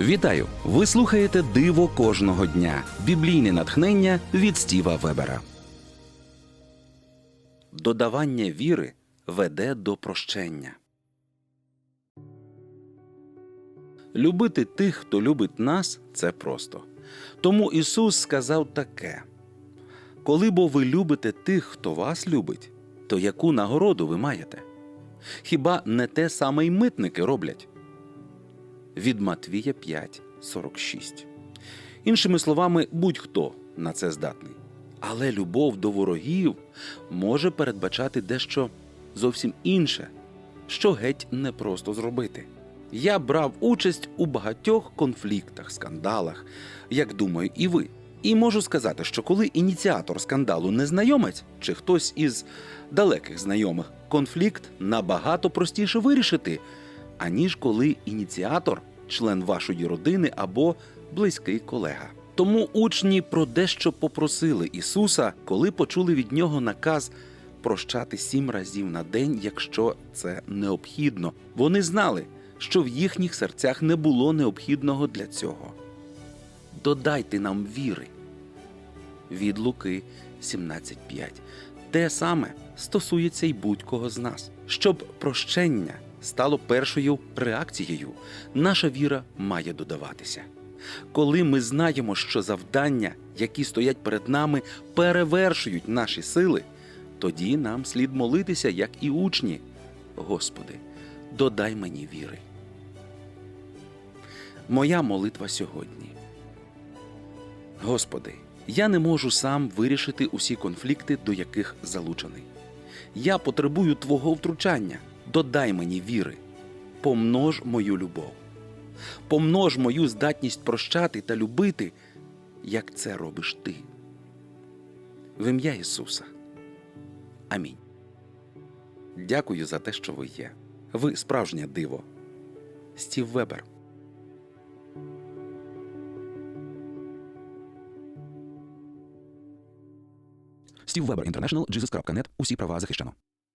Вітаю! Ви слухаєте Диво кожного дня. Біблійне натхнення від Стіва Вебера. Додавання віри веде до прощення. Любити тих, хто любить нас, це просто. Тому Ісус сказав таке: Коли бо ви любите тих, хто вас любить, то яку нагороду ви маєте? Хіба не те саме й митники роблять? Від Матвія 5:46. Іншими словами, будь-хто на це здатний. Але любов до ворогів може передбачати дещо зовсім інше, що геть непросто зробити. Я брав участь у багатьох конфліктах, скандалах, як думаю, і ви. І можу сказати, що коли ініціатор скандалу незнайомець чи хтось із далеких знайомих, конфлікт набагато простіше вирішити, аніж коли ініціатор член вашої родини або близький колега. Тому учні про дещо попросили Ісуса, коли почули від нього наказ прощати сім разів на день, якщо це необхідно. Вони знали, що в їхніх серцях не було необхідного для цього. Додайте нам віри. Від Луки 17.5. Те саме стосується й будь-кого з нас. Щоб прощення стало першою реакцією, наша віра має додаватися. Коли ми знаємо, що завдання, які стоять перед нами, перевершують наші сили, тоді нам слід молитися, як і учні. Господи, додай мені віри. Моя молитва сьогодні. Господи, я не можу сам вирішити усі конфлікти, до яких залучений. Я потребую Твого втручання. Додай мені віри, помнож мою любов, помнож мою здатність прощати та любити, як це робиш ти. В ім'я Ісуса. Амінь. Дякую за те, що ви є. Ви справжнє диво. Стів Вебер. Стів Вебер Інтернешнл, Jesus.net. Усі права захищено.